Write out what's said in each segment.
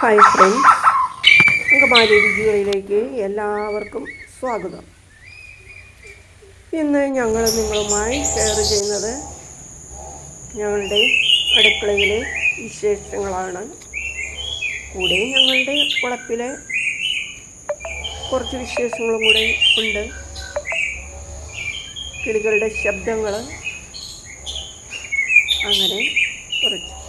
Hi friends അങ്കമാരി രുചികളിലേക്ക് എല്ലാവർക്കും സ്വാഗതം. ഇന്ന് ഞങ്ങൾ നിങ്ങളുമായി ഷെയർ ചെയ്യുന്നത് ഞങ്ങളുടെ അടുക്കളയിലെ വിശേഷങ്ങളാണ്. കൂടെ ഞങ്ങളുടെ വളപ്പിലെ കുറച്ച് വിശേഷങ്ങളും കൂടെ ഉണ്ട്. കിളികളുടെ ശബ്ദങ്ങൾ അങ്ങനെ കുറച്ച്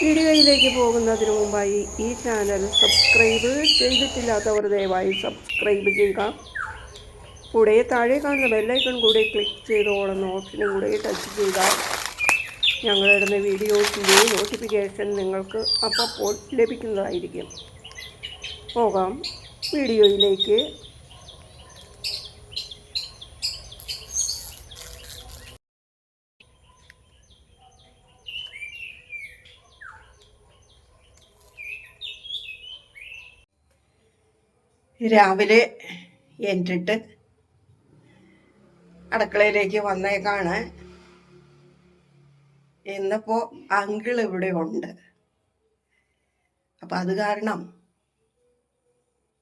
വീഡിയോയിലേക്ക് പോകുന്നതിന് മുമ്പായി ഈ ചാനൽ സബ്സ്ക്രൈബ് ചെയ്തിട്ടില്ലാത്തവർ ദയവായി സബ്സ്ക്രൈബ് ചെയ്യുക. കൂടെ താഴെ കാണുന്ന ബെല്ലൈക്കൺ കൂടെ ക്ലിക്ക് ചെയ്തോളുന്ന ഓപ്ഷനും കൂടെ ടച്ച് ചെയ്താൽ ഞങ്ങളിടുന്ന വീഡിയോസിന്റെ നോട്ടിഫിക്കേഷൻ നിങ്ങൾക്ക് അപ്പോൾ ലഭിക്കുന്നതായിരിക്കും. പോകാം. വീഡിയോയിലേക്ക് രാവിലെ എന്നിട്ട് അടുക്കളയിലേക്ക് വന്നേക്കാണ്. എന്നപ്പോൾ അങ്കിൾ ഇവിടെ ഉണ്ട്. അപ്പൊ അത് കാരണം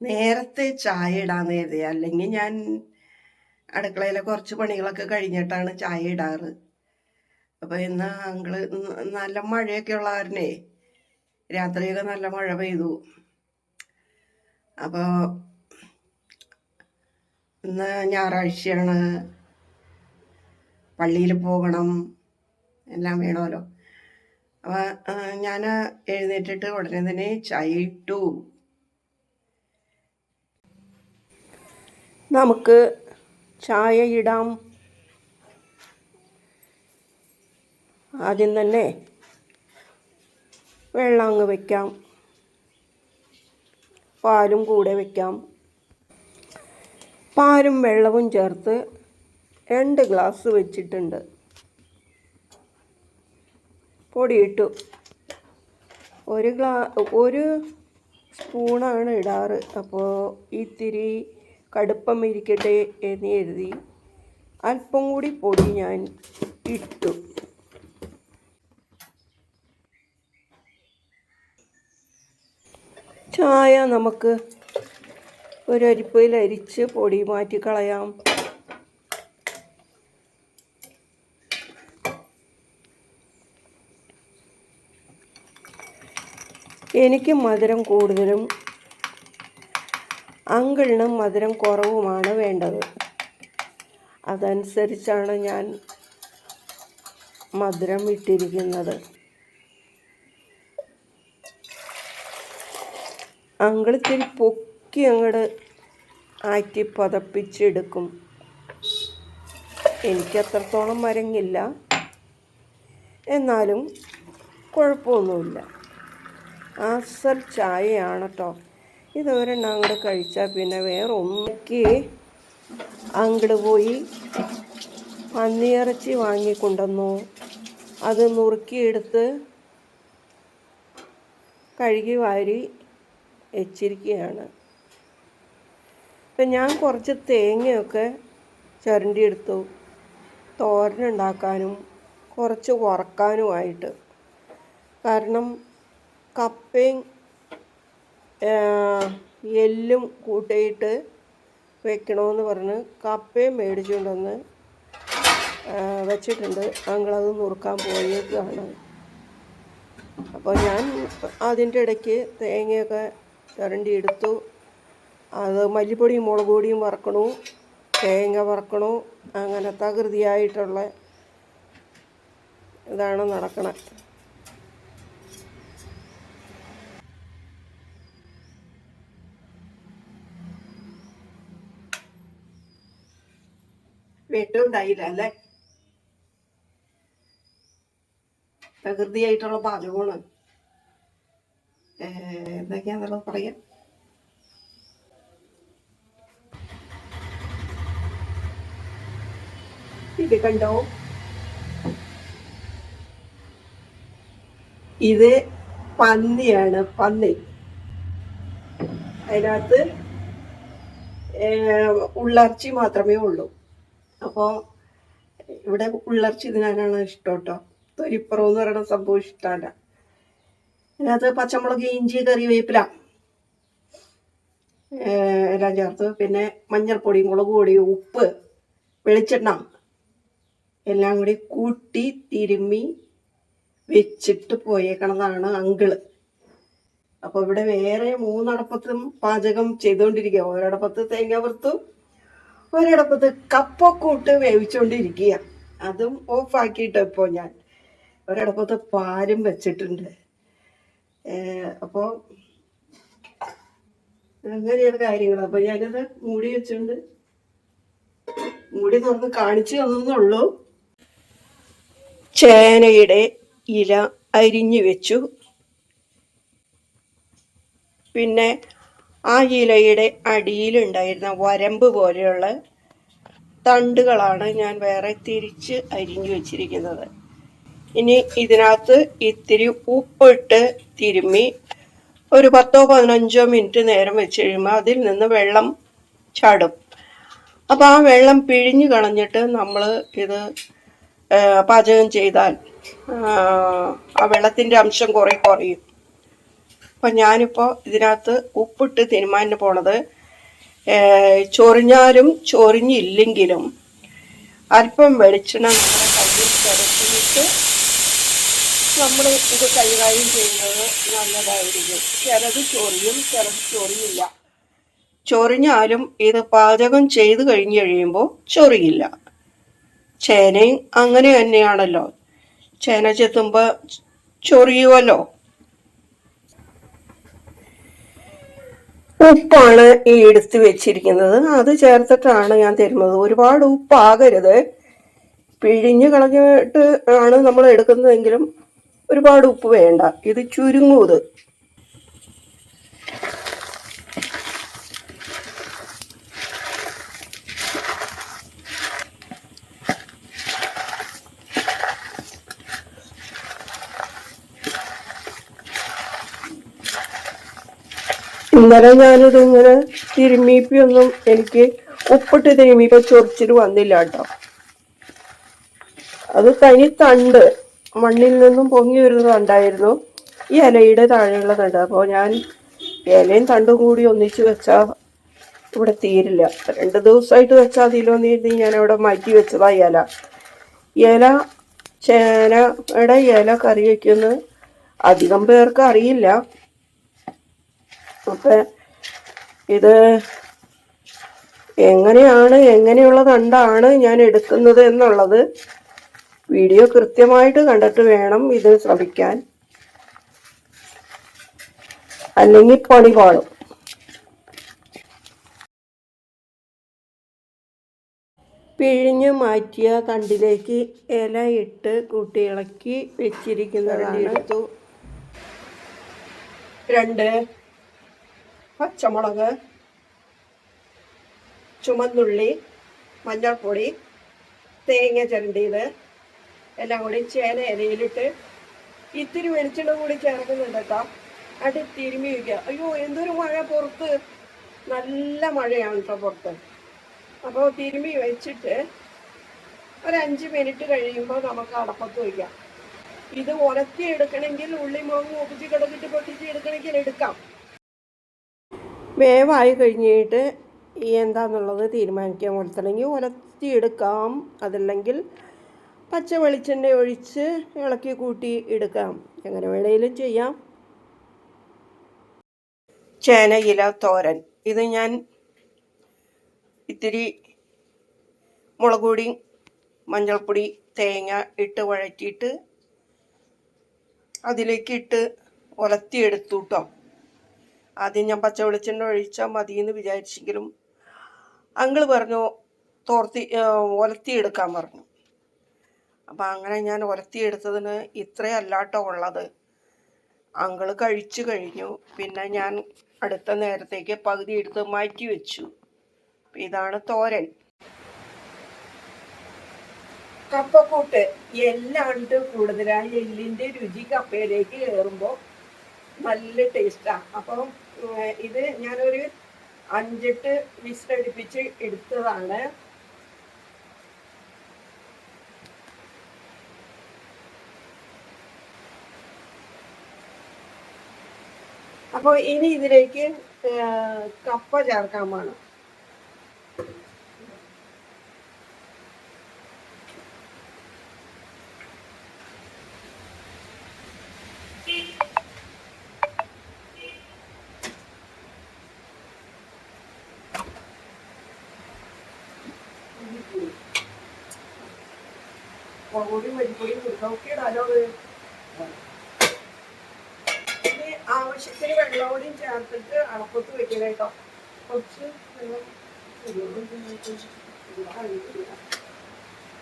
നേരത്തെ ചായ ഇടാന്ന് കരുതി അല്ലെങ്കിൽ ഞാൻ അടുക്കളയിലെ കുറച്ച് പണികളൊക്കെ കഴിഞ്ഞിട്ടാണ് ചായ ഇടാറ്. അപ്പൊ ഇന്ന് അങ്കിൾ നല്ല മഴയൊക്കെ ഉള്ള കാരണേ രാത്രിയൊക്കെ നല്ല മഴ പെയ്തു. അപ്പോൾ ഇന്ന് ഞായറാഴ്ചയാണ്. പള്ളിയിൽ പോകണം. എല്ലാം വേണമല്ലോ. അപ്പോൾ ഞാൻ എഴുന്നേറ്റിട്ട് ഉടനെ തന്നെ ചായ ഇട്ടു. നമുക്ക് ചായ ഇടാം. ആദ്യം തന്നെ വെള്ളം അങ്ങ് വയ്ക്കാം പാലും കൂടെ വയ്ക്കാം പാലും വെള്ളവും ചേർത്ത് രണ്ട് ഗ്ലാസ് വെച്ചിട്ടുണ്ട്. പൊടിയിട്ടു. ഒരു ഗ്ലാ ഒരു സ്പൂണാണ് ഇടാറ്. അപ്പോൾ ഇത്തിരി കടുപ്പം ഇരിക്കട്ടെ എന്ന് എഴുതി അല്പം കൂടി പൊടി ഞാൻ ഇട്ടു. ചായ നമുക്ക് ഒരരിപ്പയിൽ അരിച്ച് പൊടി മാറ്റി കളയാം. എനിക്ക് മധുരം കൂടുതലും അങ്കിളിന് മധുരം കുറവുമാണ് വേണ്ടത്. അതനുസരിച്ചാണ് ഞാൻ മധുരം ഇട്ടിരിക്കുന്നത്. അങ്കിളിത്തിരി പൊക്കി അങ്ങോട്ട് ആറ്റി പതപ്പിച്ചെടുക്കും. എനിക്ക് അത്രത്തോളം വരങ്ങില്ല. എന്നാലും കുഴപ്പമൊന്നുമില്ല. അസൽ ചായയാണ് കേട്ടോ ഇതൊരെണ്ണം അങ്ങോട്ട് കഴിച്ചാൽ പിന്നെ വേറെ ഒന്നൊക്കെ അങ്ങോട്ട് പോയി പന്നിയിറച്ചി വാങ്ങിക്കൊണ്ടുവന്നു. അത് നുറുക്കിയെടുത്ത് കഴുകി വാരി വെച്ചിരിക്കുകയാണ്. ഇപ്പം ഞാൻ കുറച്ച് തേങ്ങയൊക്കെ ചിരണ്ടിയെടുത്തു. തോരനുണ്ടാക്കാനും കുറച്ച് വറക്കാനുമായിട്ട്. കാരണം കപ്പയും എല്ലും കൂട്ടിയിട്ട് വെക്കണമെന്ന് പറഞ്ഞ് കപ്പയും മേടിച്ചുകൊണ്ടുവന്ന് വെച്ചിട്ടുണ്ട്. ഞങ്ങളത് നുറുക്കാൻ പോയേക്കാണ്. അപ്പോൾ ഞാൻ അതിന്റെ ഇടയ്ക്ക് തേങ്ങയൊക്കെ ചുരണ്ടി എടുത്തു അത് മല്ലിപ്പൊടിയും മുളക് പൊടിയും വറക്കണു തേങ്ങ വറക്കണു അങ്ങനെ തകൃതിയായിട്ടുള്ള ഇതാണ് നടക്കണത് വെട്ടുണ്ടായില്ല അല്ലേ? പ്രകൃതിയായിട്ടുള്ള പാചകമാണ്. എന്തൊക്കെയാണെന്നുള്ളത് പറയാം. ഇത് കണ്ടോ? ഇത് പന്നിയാണ് പന്നി. അതിനകത്ത് ഉള്ളർച്ചി മാത്രമേ ഉള്ളൂ. അപ്പോൾ ഇവിടെ ഉള്ളർച്ചി തിന്നാനാണ് ഇഷ്ടം കേട്ടോ തൊരിപ്പുറം എന്ന് പറയുന്ന സംഭവം ഇഷ്ടമല്ല അതിനകത്ത് പച്ചമുളക് ഇഞ്ചി കറിവേപ്പില എല്ലാം ചേർത്ത്. പിന്നെ മഞ്ഞൾപ്പൊടി മുളക് പൊടി ഉപ്പ് വെളിച്ചെണ്ണ എല്ലാം കൂടി കൂട്ടി തിരുമ്മി വെച്ചിട്ട് പോയേക്കണതാണ് അങ്കിൾ. അപ്പോൾ ഇവിടെ വേറെ മൂന്നടപ്പത്തും പാചകം ചെയ്തുകൊണ്ടിരിക്കുക ഒരടപ്പത്ത് തേങ്ങ വറുത്തു ഒരടപ്പത്ത് കപ്പക്കൂട്ട് വേവിച്ചുകൊണ്ടിരിക്കുക അതും ഓഫാക്കിയിട്ട് ഇപ്പോൾ ഞാൻ. ഒരടപ്പത്ത് പാലും വെച്ചിട്ടുണ്ട്. അപ്പോൾ അങ്ങനെയാണ് കാര്യങ്ങൾ. അപ്പോൾ ഞാനത് മൂടി വെച്ചുകൊണ്ട് മൂടി തുറന്ന് കാണിച്ചു തന്നുള്ളൂ ചേനയുടെ ഇല അരിഞ്ഞു വെച്ചു. പിന്നെ ആ ഇലയുടെ അടിയിലുണ്ടായിരുന്ന വരമ്പ് പോലെയുള്ള തണ്ടുകളാണ് ഞാൻ വേറെ തിരിച്ച് അരിഞ്ഞു വെച്ചിരിക്കുന്നത്. ഇനി ഇതിനകത്ത് ഇത്തിരി ഉപ്പിട്ട് തിരുമ്മി ഒരു പത്തോ പതിനഞ്ചോ മിനിറ്റ് നേരം വെച്ച് കഴിയുമ്പോൾ അതിൽ നിന്ന് വെള്ളം ചാടും. അപ്പോൾ ആ വെള്ളം പിഴിഞ്ഞു കളഞ്ഞിട്ട് നമ്മൾ ഇത് പാചകം ചെയ്താൽ ആ, വെള്ളത്തിന്റെ അംശം കുറേ കുറയും. അപ്പം ഞാനിപ്പോൾ ഇതിനകത്ത് ഉപ്പിട്ട് തീരുമാനം പോണത് ചൊറിഞ്ഞാലും ചൊറിഞ്ഞില്ലെങ്കിലും അല്പം വെളിച്ചെണ്ണ നമ്മൾ ഇത് കൈകാര്യം ചെയ്യുന്നത് നല്ലതായിരിക്കും. ചിലത് ചൊറിയും ചിലത് ചൊറിയില്ല. ചൊറിഞ്ഞാലും ഇത് പാചകം ചെയ്ത് കഴിഞ്ഞ് കഴിയുമ്പോൾ ചൊറിയില്ല. ചേനയും അങ്ങനെ തന്നെയാണല്ലോ. ചേന ചെത്തുമ്പോൾ ചൊറിയുമല്ലോ ഉപ്പാണ് ഈ എടുത്ത് വെച്ചിരിക്കുന്നത്. അത് ചേർത്തിട്ടാണ് ഞാൻ തരുന്നത്. ഒരുപാട് ഉപ്പാകരുത്. പിഴിഞ്ഞ് കളഞ്ഞിട്ട് ആണ് നമ്മൾ എടുക്കുന്നതെങ്കിലും ഒരുപാട് ഉപ്പ് വേണ്ട. ഇത് ചുരുങ്ങൂത്. ഇന്നലെ ഞാനിത് ഇങ്ങനെ തിരുമ്മിപ്പിയൊന്നും എനിക്ക് ഉപ്പിട്ട് തിരുമ്മിയപ്പോ ചൊറിച്ചിട്ട് വന്നില്ല കേട്ടോ അത് തനി തണ്ട് മണ്ണിൽ നിന്നും പൊങ്ങി വരുന്നതുണ്ടായിരുന്നു ഈ ഇലയുടെ താഴെയുള്ള തണ്ട് അപ്പോൾ ഞാൻ ഇലയും തണ്ടും കൂടി ഒന്നിച്ച് വെച്ചാൽ ഇവിടെ തീരില്ല. രണ്ട് ദിവസമായിട്ട് വെച്ചാൽ ഇരുന്ന് ഞാൻ അവിടെ മാറ്റി വെച്ചതാ ഇല. ഇല ചേനയുടെ ഇല കറി വയ്ക്കുന്നത് അധികം പേർക്ക് അറിയില്ല. അപ്പൊ ഇത് എങ്ങനെയാണ് എങ്ങനെയുള്ള കണ്ടാണ് ഞാൻ എടുക്കുന്നത് എന്നുള്ളത് വീഡിയോ കൃത്യമായിട്ട് കണ്ടിട്ട് വേണം ഇത് ശ്രമിക്കാൻ. അല്ലെങ്കിൽ പണി പാടും പിഴിഞ്ഞ് മാറ്റിയ തണ്ടിലേക്ക് ഇല ഇട്ട് കൂട്ടി ഇളക്കി വെച്ചിരിക്കുന്നതാണ്. രണ്ട് പച്ചമുളക് ചുമന്നുള്ളി മഞ്ഞൾപ്പൊടി തേങ്ങ ചിരണ്ടിയത് എല്ലാം കൂടി ചേന ഇലയിലിട്ട് ഇത്തിരി വെളിച്ചെണ്ണ കൂടി ചേർക്കുന്നുണ്ട് കേട്ടോ. അടി തിരുമ്പി വയ്ക്കുക. അയ്യോ എന്തൊരു മഴ പുറത്ത്. നല്ല മഴയാണ് കേട്ടോ പുറത്ത്. അപ്പോൾ തിരുമ്പി വെച്ചിട്ട് ഒരു അഞ്ച് മിനിറ്റ് കഴിയുമ്പോൾ നമുക്ക് അടപ്പത്ത് വയ്ക്കാം. ഇത് ഉലത്തി എടുക്കണമെങ്കിൽ ഉള്ളി മുളക് ഒപ്പിച്ച് കിടക്കിട്ട് പൊട്ടിച്ച് എടുക്കണമെങ്കിൽ എടുക്കാം. വേവായി കഴിഞ്ഞിട്ട് ഈ എന്താന്നുള്ളത് തീരുമാനിക്കാൻ ഉലത്തണമെങ്കിൽ ഉലത്തി എടുക്കാം. അതല്ലെങ്കിൽ പച്ച വെളിച്ചെണ്ണ ഒഴിച്ച് ഇളക്കി കൂട്ടി എടുക്കാം. എങ്ങനെ വേണേലും ചെയ്യാം. ചേനയില തോരൻ. ഇത് ഞാൻ ഇത്തിരി മുളക് പൊടി മഞ്ഞൾപ്പൊടി തേങ്ങ ഇട്ട് വഴറ്റിയിട്ട് അതിലേക്ക് ഇട്ട് ഉലത്തിയെടുത്തു കേട്ടോ ആദ്യം ഞാൻ പച്ച വെളിച്ചെണ്ണ ഒഴിച്ചാൽ മതി എന്ന് വിചാരിച്ചെങ്കിലും അങ്കിൾ പറഞ്ഞു തോർത്തി ഒലത്തിയെടുക്കാൻ പറഞ്ഞു. അപ്പം അങ്ങനെ ഞാൻ ഒലത്തിയെടുത്തതിന് ഇത്രയല്ലാട്ടോ ഉള്ളത്. അങ്കിൾ കഴിച്ചു കഴിഞ്ഞു. പിന്നെ ഞാൻ അടുത്ത നേരത്തേക്ക് പകുതി എടുത്ത് മാറ്റി വെച്ചു. ഇതാണ് തോരൻ. കപ്പക്കൂട്ട് എല്ലാണ്ട് കൂടുതലായി എല്ലിന്റെ രുചി കപ്പയിലേക്ക് കയറുമ്പോൾ നല്ല ടേസ്റ്റാണ് അപ്പം ഇത് ഞാനൊരു അഞ്ചെട്ട് അടുപ്പിച്ച് എടുത്തതാണ്. അപ്പോൾ ഇനി ഇതിലേക്ക് കപ്പ ചേർക്കാൻ വേണം മുളകുപൊടി കൊടുക്കാം ഒക്കെ ഇടാലോ അത് ഇനി ആവശ്യത്തിന് വെള്ളം കൂടി ചേർത്തിട്ട് അടപ്പത്ത് വെക്കണം കേട്ടോ കുറച്ച് വെള്ളം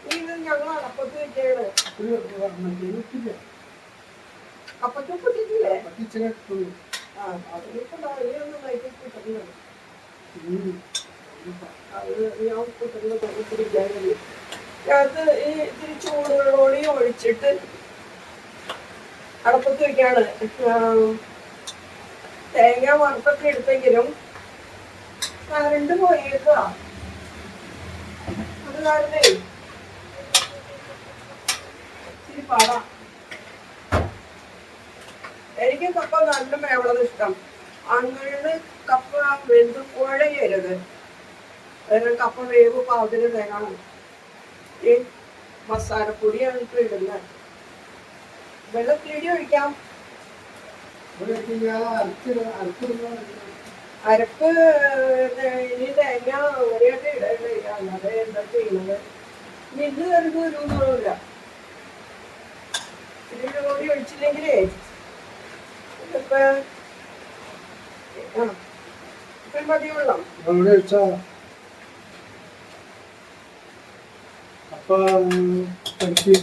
ഇനി ഇത് ഞങ്ങൾ അടപ്പത്ത് വെക്കുകയാണ് അപ്പത്തും പൊട്ടിക്കില്ലേ ആ അതിനിപ്പോ ഇനിയൊന്നും വൈകി കിട്ടുന്നില്ല അത് ഞാൻ കുട്ടികളെ പിടിക്കാനില്ല അത് ഈ ഇത്തിരി ചൂടുകളോടെ ഒഴിച്ചിട്ട് അടപ്പത്ത് വെക്കാണ്. തേങ്ങ വറുത്തൊക്കെ എടുത്തെങ്കിലും കറണ്ട് പോയേക്കുക അത് കാരണേ ഇത്തിരി പാടാ. എനിക്ക് കപ്പ നല്ല മേവളത് ഇഷ്ടം. അങ്ങനെ കപ്പ വെന്ത് കുഴയരുത് കപ്പ വേവ് പാകത്തിന് വേണം ഈ മസാലപ്പൊടിയാണ് ഇപ്പൊ ഇടുന്നത്. വെള്ളത്തിലിടി ഒഴിക്കാം. അരപ്പ് ഇനി തേങ്ങ ഒരേട്ട് ഇടണ്ടേ അല്ലാതെ എന്താ ചെയ്യുന്നത്? മില്ല് കരുത് ഇതിന്റെ കൂടി ഒഴിച്ചില്ലെങ്കിലേ ഇപ്പൊ ആ ഇപ്പൊ മതി വെള്ളം അപ്പൊ പഠിച്ച്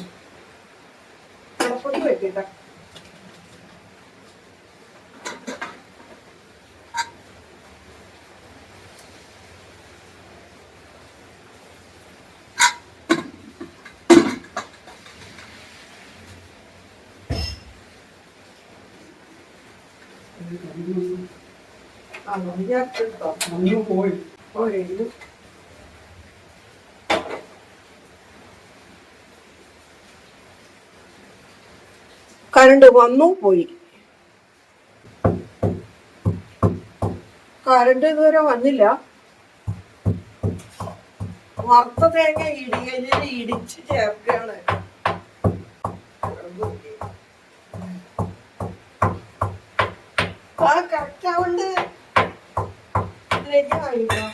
അടപ്പൊടി വെക്കട്ടെ. ആ എടുത്തോ അന്ന് പോയി. കറണ്ട് വന്നു പോയി. കറണ്ട് ഇതുവരെ വന്നില്ല. വറുത്ത തേങ്ങ ഇടിയലിൽ ഇടിച്ച് ചേർക്കുകയാണ്. ആ കറക്റ്റ് ആവുണ്ട്. ഇതിലേക്ക് കാണിക്കാം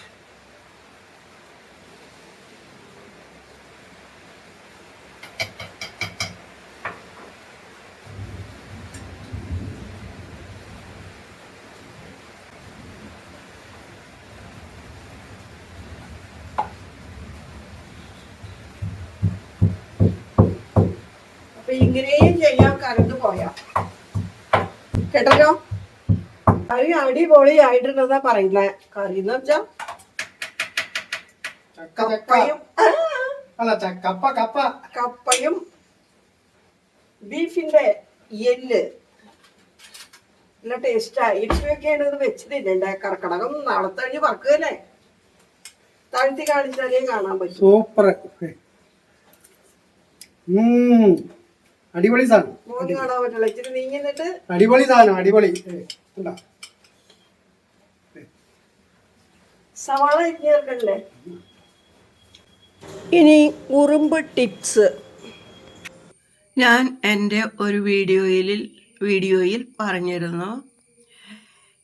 ഇങ്ങനെയും ചെയ്യാൻ കറണ്ട് പോയാ. കേട്ടല്ലോ? കറി അടിപൊളിയായിട്ടുണ്ടെന്നാ പറയുന്നത് കറി എന്ന് വെച്ചാ കപ്പയും. അല്ല കപ്പ കപ്പ. കപ്പയും ബീഫിന്റെ എല്ല്. നല്ല ടേസ്റ്റാ ഇടിച്ചൊക്കെയാണ് ഇത് വെച്ച് തിന്നണ്ടേ കർക്കടകം. നാളെ കഴിഞ്ഞ് വറക്കുകയല്ലേ താഴ്ത്തി കാണിച്ചാലേ കാണാൻ പറ്റും. സൂപ്പർ. അടിപൊളി സാധനം. അടിപൊളി സാധനം അടിപൊളി? സവാള ചേർക്കണ്ടേ ഇനി ഉറുമ്പ് ടിപ്സ്. ഞാൻ എന്റെ ഒരു വീഡിയോയിൽ വീഡിയോയിൽ പറഞ്ഞിരുന്നു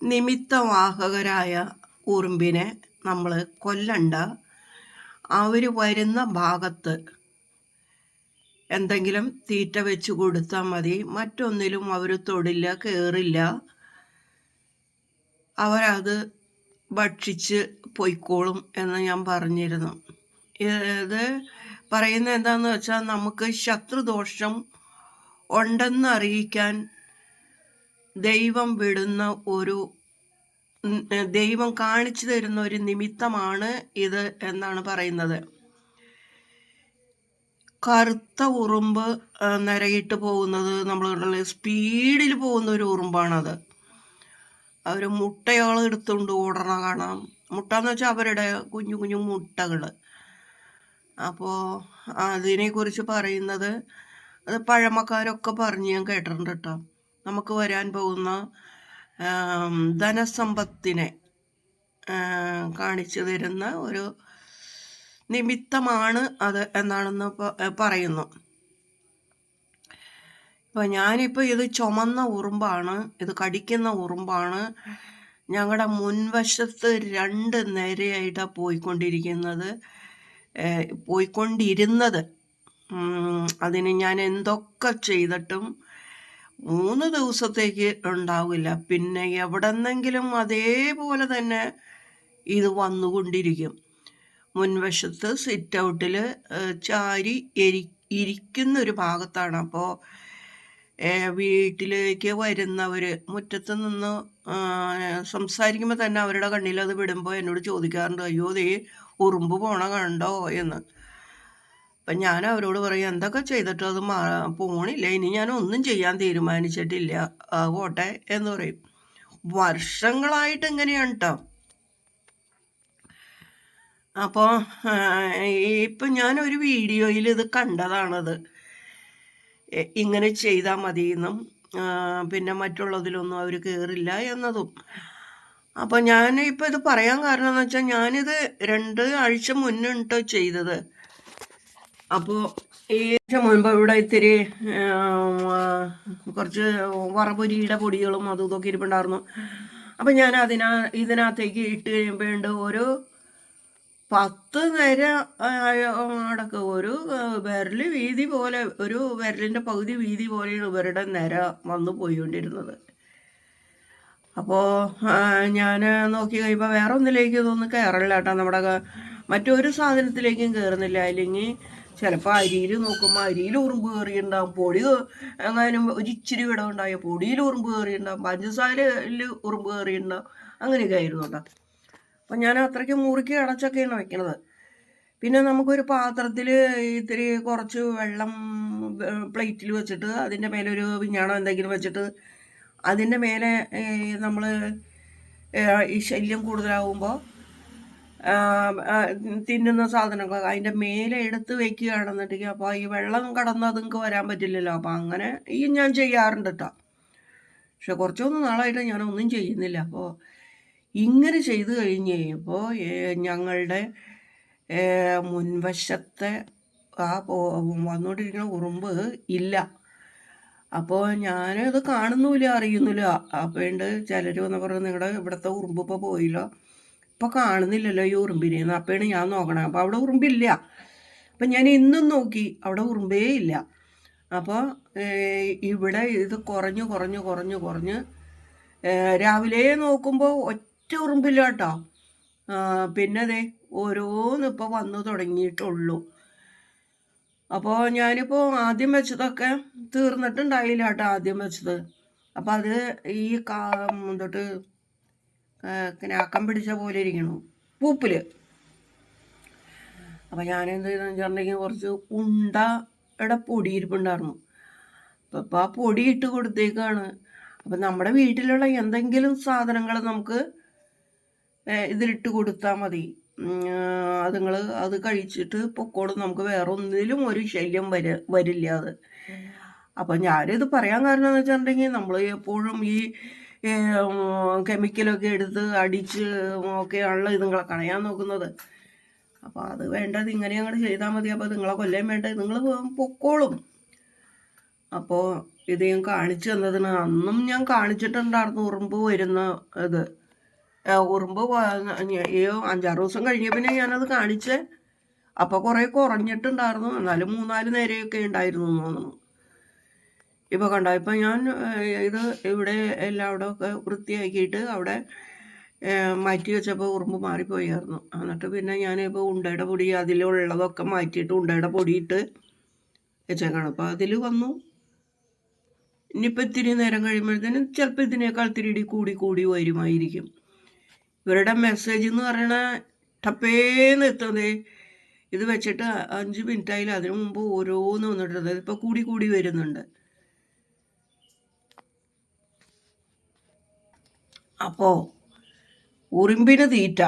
നിമിത്തവാഹകരായ ഉറുമ്പിനെ നമ്മൾ കൊല്ലണ്ട. അവർ വരുന്ന ഭാഗത്ത് എന്തെങ്കിലും തീറ്റ വെച്ച് കൊടുത്താൽ മതി. മറ്റൊന്നിലും അവർ തൊടില്ല കയറില്ല അവരത് ഭക്ഷിച്ച് പൊയ്ക്കോളും എന്ന് ഞാൻ പറഞ്ഞിരുന്നു. ഇത് പറയുന്നത് എന്താണെന്ന് വെച്ചാൽ നമുക്ക് ശത്രുദോഷം ഉണ്ടെന്ന് അറിയിക്കാൻ ദൈവം വിടുന്ന ഒരു ദൈവം കാണിച്ചു തരുന്ന ഒരു നിമിത്തമാണ് ഇത് എന്നാണ് പറയുന്നത്. കറുത്ത ഉറുമ്പ് നിരയിട്ട് പോകുന്നത് നമ്മൾ സ്പീഡിൽ പോകുന്ന ഒരു ഉറുമ്പാണത്. അവർ മുട്ടകൾ എടുത്തുകൊണ്ട് ഓടണ കാണാം. മുട്ട എന്ന് വെച്ചാൽ അവരുടെ കുഞ്ഞു കുഞ്ഞു മുട്ടകൾ അപ്പോൾ അതിനെക്കുറിച്ച് പറയുന്നത് അത് പഴമക്കാരൊക്കെ പറഞ്ഞ് ഞാൻ കേട്ടിട്ടുണ്ട് കേട്ടോ. നമുക്ക് വരാൻ പോകുന്ന ധനസമ്പത്തിനെ കാണിച്ചു തരുന്ന ഒരു നിമിത്തമാണ് അത് എന്നാണെന്ന് പറയുന്നു. ഇപ്പം ഞാനിപ്പോൾ ഇത് ചുമന്ന ഉറുമ്പാണ് ഇത് കടിക്കുന്ന ഉറുമ്പാണ്. ഞങ്ങളുടെ മുൻവശത്ത് രണ്ട് നിരയായിട്ടാണ് പോയിക്കൊണ്ടിരിക്കുന്നത്. പോയിക്കൊണ്ടിരുന്നത്. അതിന് ഞാൻ എന്തൊക്കെ ചെയ്തിട്ടും മൂന്ന് ദിവസത്തേക്ക് ഉണ്ടാവില്ല. പിന്നെ എവിടെന്നെങ്കിലും അതേപോലെ തന്നെ ഇത് വന്നുകൊണ്ടിരിക്കും. മുൻവശത്ത് സിറ്റ് ഔട്ടിൽ ചാരി എരി ഇരിക്കുന്ന ഒരു ഭാഗത്താണ് അപ്പോൾ വീട്ടിലേക്ക് വരുന്നവർ മുറ്റത്ത് നിന്ന് സംസാരിക്കുമ്പോൾ തന്നെ അവരുടെ കണ്ണിൽ അത് വിടുമ്പോൾ എന്നോട് ചോദിക്കാറുണ്ട് അയ്യോ ദേ ഉറുമ്പ് പോണ കണ്ടോ? എന്ന്. അപ്പം ഞാൻ അവരോട് പറയും എന്തൊക്കെ ചെയ്തിട്ടും അത് മാ പോണില്ല. ഇനി ഞാൻ ഒന്നും ചെയ്യാൻ തീരുമാനിച്ചിട്ടില്ല. പോട്ടെ എന്ന് പറയും. വർഷങ്ങളായിട്ട് എങ്ങനെയാണ് കേട്ടോ അപ്പോൾ ഇപ്പം ഞാനൊരു വീഡിയോയിൽ ഇത് കണ്ടതാണത്. ഇങ്ങനെ ചെയ്താൽ മതി എന്നും പിന്നെ മറ്റുള്ളതിലൊന്നും അവർ കയറില്ല എന്നതും. അപ്പോൾ ഞാൻ ഇപ്പോൾ ഇത് പറയാൻ കാരണം എന്ന് വെച്ചാൽ ഞാനിത് രണ്ട് ആഴ്ച മുന്നിട്ടോ ചെയ്തത്. അപ്പോൾ ഈ ആഴ്ച മുൻപ് ഇവിടെ ഇത്തിരി കുറച്ച് വറപൊരിയുടെ പൊടികളും അതും ഇതൊക്കെ ഇരിപ്പുണ്ടായിരുന്നു. അപ്പം ഞാൻ അതിനാ ഇതിനകത്തേക്ക് ഇട്ട് കഴിയുമ്പോഴുണ്ട് ഒരു പത്ത് നേര അടക്ക. ഒരു വിരൽ വീതി പോലെ ഒരു വിരലിന്റെ പകുതി വീതി പോലെയാണ് ഇവരുടെ നിര വന്നു പോയിക്കൊണ്ടിരുന്നത്. അപ്പോൾ ഞാൻ നോക്കി കഴിയുമ്പോൾ വേറെ ഒന്നിലേക്ക് ഇതൊന്നും കയറില്ല കേട്ടോ. നമ്മുടെ മറ്റൊരു സാധനത്തിലേക്കും കയറുന്നില്ല അല്ലെങ്കിൽ ചിലപ്പോൾ അരിയിൽ നോക്കുമ്പോൾ അരിയിൽ ഉറുമ്പ് കയറിയുണ്ടാകും പൊടി എങ്ങാനും ഒരു ഇച്ചിരി വിടവുണ്ടായ പൊടിയിൽ ഉറുമ്പ് കയറിയുണ്ടാകും പഞ്ചസാരയിൽ ഉറുമ്പ് കയറിയുണ്ടാകും അങ്ങനെയൊക്കെ ആയിരുന്നു കേട്ടോ. അപ്പം ഞാൻ അത്രയ്ക്ക് മുറുക്കി അടച്ചൊക്കെയാണ് വെക്കണത്. പിന്നെ നമുക്കൊരു പാത്രത്തിൽ ഇത്തിരി കുറച്ച് വെള്ളം പ്ലേറ്റിൽ വെച്ചിട്ട് അതിന്റെ മേലെ ഒരു വിഞ്ഞാണം എന്തെങ്കിലും വെച്ചിട്ട് അതിന്റെ മേലെ നമ്മൾ ഈ ശല്യം കൂടുതലാവുമ്പോൾ തിന്നുന്ന സാധനങ്ങൾ അതിന്റെ മേലെ എടുത്ത് വെക്കുകയാണെന്നുണ്ടെങ്കിൽ അപ്പോൾ ഈ വെള്ളം കടന്ന് അതുങ്ങൾക്ക് വരാൻ പറ്റില്ലല്ലോ. അപ്പോൾ അങ്ങനെ ഈ ഞാൻ ചെയ്യാറുണ്ട് കേട്ടോ പക്ഷെ കുറച്ചൊന്നും നാളായിട്ട് ഞാനൊന്നും ചെയ്യുന്നില്ല. അപ്പോൾ ഇങ്ങനെ ചെയ്തു കഴിഞ്ഞ് കഴിയുമ്പോൾ ഞങ്ങളുടെ മുൻവശത്തെ ആ വന്നുകൊണ്ടിരിക്കുന്ന ഉറുമ്പ് ഇല്ല. അപ്പോൾ ഞാനത് കാണുന്നുമില്ല അറിയുന്നില്ല. അപ്പോൾ ഉണ്ട് ചിലർ വന്ന് പറഞ്ഞു നിങ്ങളുടെ ഇവിടുത്തെ ഉറുമ്പ് ഇപ്പോൾ പോയില്ലോ. ഇപ്പോൾ കാണുന്നില്ലല്ലോ ഈ ഉറുമ്പിനെ എന്ന് അപ്പോഴാണ് ഞാൻ നോക്കണേ അപ്പോൾ അവിടെ ഉറുമ്പില്ല. അപ്പം ഞാൻ ഇന്നും നോക്കി അവിടെ ഉറുമ്പേ ഇല്ല. അപ്പോൾ ഇവിടെ ഇത് കുറഞ്ഞു കുറഞ്ഞു കുറഞ്ഞു കുറഞ്ഞ് രാവിലെ നോക്കുമ്പോൾ ഒറ്റ ഉറുമ്പില്ല കേട്ടോ പിന്നെ അതെ ഓരോന്ന് ഇപ്പോൾ വന്നു തുടങ്ങിയിട്ടുള്ളൂ. അപ്പോൾ ഞാനിപ്പോൾ ആദ്യം വെച്ചതൊക്കെ തീർന്നിട്ടുണ്ടായില്ല കേട്ടോ ആദ്യം വെച്ചത്. അപ്പോൾ അത് ഈ കാ തൊട്ട് കിനാക്കം പിടിച്ച പോലെ ഇരിക്കണു. പൂപ്പിൽ അപ്പോൾ ഞാൻ എന്ത് കുറച്ച് ഉണ്ടയുടെ പൊടി ഇരിപ്പുണ്ടായിരുന്നു. അപ്പോൾ ഇപ്പോൾ ആ പൊടി ഇട്ട് കൊടുത്തേക്കാണ്. അപ്പം നമ്മുടെ വീട്ടിലുള്ള എന്തെങ്കിലും സാധനങ്ങൾ നമുക്ക് ഇതിലിട്ട് കൊടുത്താൽ മതി. അതുങ്ങൾ അത് കഴിച്ചിട്ട് പൊക്കോളും. നമുക്ക് വേറെ ഒന്നിലും ഒരു ശല്യം വര വരില്ല അത്. അപ്പം ഞാനിത് പറയാൻ കാരണം എന്ന് വെച്ചിട്ടുണ്ടെങ്കിൽ നമ്മൾ എപ്പോഴും ഈ കെമിക്കലൊക്കെ എടുത്ത് അടിച്ച് ഒക്കെയാണല്ലോ ഇതുങ്ങളെ കളയാൻ നോക്കുന്നത്. അപ്പോൾ അത് വേണ്ടത് ഇങ്ങനെ അങ്ങോട്ട് ചെയ്താൽ മതി. അപ്പോൾ നിങ്ങളെ കൊല്ലാൻ വേണ്ട നിങ്ങൾ പൊക്കോളും. അപ്പോൾ ഇത് ഞാൻ കാണിച്ചു തന്നതിന് അന്നും ഞാൻ കാണിച്ചിട്ടുണ്ടായിരുന്നു ഉറുമ്പ് വരുന്ന ഇത്. ഉറുമ്പ് അയ്യോ അഞ്ചാറ് ദിവസം കഴിഞ്ഞ പിന്നെ ഞാനത് കാണിച്ച്. അപ്പോൾ കുറേ കുറഞ്ഞിട്ടുണ്ടായിരുന്നു. എന്നാലും മൂന്നാൽ നേരെയൊക്കെ ഉണ്ടായിരുന്നു തോന്നുന്നു. ഇപ്പോൾ കണ്ട ഇപ്പം ഞാൻ ഇത് ഇവിടെ എല്ലാവിടെ ഒക്കെ വൃത്തിയാക്കിയിട്ട് അവിടെ മാറ്റി വെച്ചപ്പോൾ ഉറുമ്പ് മാറിപ്പോയായിരുന്നു. എന്നിട്ട് പിന്നെ ഞാനിപ്പോൾ ഉണ്ടയുടെ പൊടി അതിലുള്ളതൊക്കെ മാറ്റിയിട്ട് ഉണ്ടയുടെ പൊടിയിട്ട് വെച്ചേക്കാണ്. അപ്പോൾ അതിൽ വന്നു. ഇനിയിപ്പോൾ ഇത്തിരി നേരം കഴിയുമ്പോഴത്തേനും ചിലപ്പോൾ ഇതിനേക്കാൾ ഇത്തിരി കൂടി കൂടി വരുമായിരിക്കും. ഇവരുടെ മെസ്സേജ് എന്ന് പറയണ ടപ്പേന്ന് എത്തുന്നത് ഇത് വെച്ചിട്ട് അഞ്ച് മിനിറ്റ് ആയാലും അതിനു മുമ്പ് ഓരോന്ന് വന്നിട്ടുണ്ട്. ഇപ്പോൾ കൂടി കൂടി വരുന്നുണ്ട്. അപ്പോ ഉറുമ്പിന് തീറ്റ.